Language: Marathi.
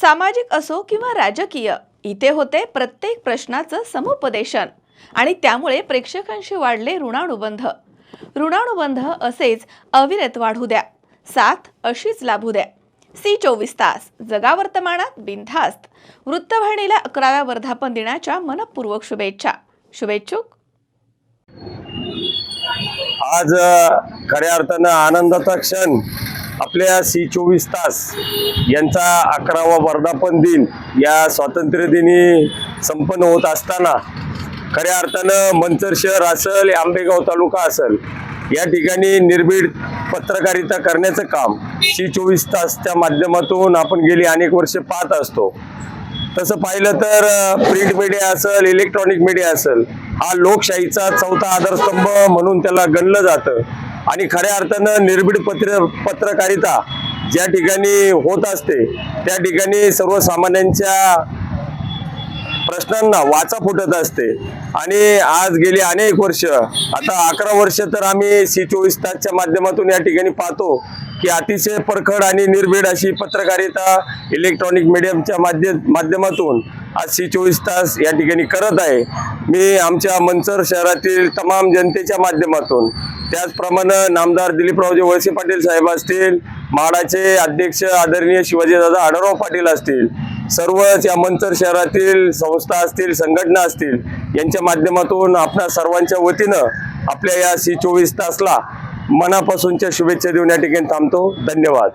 सामाजिक असो किंवा राजकीय इथे होते प्रत्येक प्रश्नाचं समुपदेशन. आणि त्यामुळे प्रेक्षकांशी वाढले ऋणानुबंध. ऋणानुबंध असेच अविरत वाढू द्या. साथ अशीच लाभू द्या. सी चोवीस तास. जगा वर्तमानात बिनधास्त. वृत्तवाहिनीला अकराव्या वर्धापन दिनाच्या मनपूर्वक शुभेच्छा. शुभेच्छुक. आज खऱ्या अर्थानं आनंदाचा क्षण. आपल्या सी चोवीस तास यांचा अकरावा वर्धापन दिन या स्वातंत्र्य दिनी संपन्न होत असताना खऱ्या अर्थानं मंचर शहर असेल आंबेगाव तालुका असेल या ठिकाणी निर्भीड पत्रकारिता करण्याचं काम सी चोवीस तासच्या माध्यमातून आपण गेली अनेक वर्षे पाहत असतो. तसं पाहिलं तर प्रिंट मीडिया असेल इलेक्ट्रॉनिक मीडिया असेल हा लोकशाहीचा चौथा आधारस्तंभ म्हणून त्याला गणलं जातं. आणि खऱ्या अर्थानं निर्भीड पत्र पत्रकारिता ज्या ठिकाणी होत असते त्या ठिकाणी सर्वसामान्यांच्या प्रश्नांना वाचा फुटत असते. आणि आज गेली अनेक वर्ष आता अकरा वर्ष तर आम्ही सी चोवीस तासच्या माध्यमातून या ठिकाणी पाहतो की अतिशय परखड आणि निर्भीड अशी पत्रकारिता इलेक्ट्रॉनिक मीडियमच्या माध्यम माध्यमातून आज सी चोवीस तास या ठिकाणी करत आहे. मी आमच्या मंचर शहरातील तमाम जनतेच्या माध्यमातून त्याचप्रमाणे नामदार दिलीपरावजी वळसे पाटील साहेब असतील माडाचे अध्यक्ष आदरणीय शिवाजीदादा आढळराव पाटील असतील सर्वच या मंचर शहरातील संस्था असतील संघटना असतील यांच्या माध्यमातून आपल्या सर्वांच्या वतीनं आपल्या या सी चोवीस तासला मनापासूनच्या शुभेच्छा देऊन या ठिकाणी थांबतो. धन्यवाद.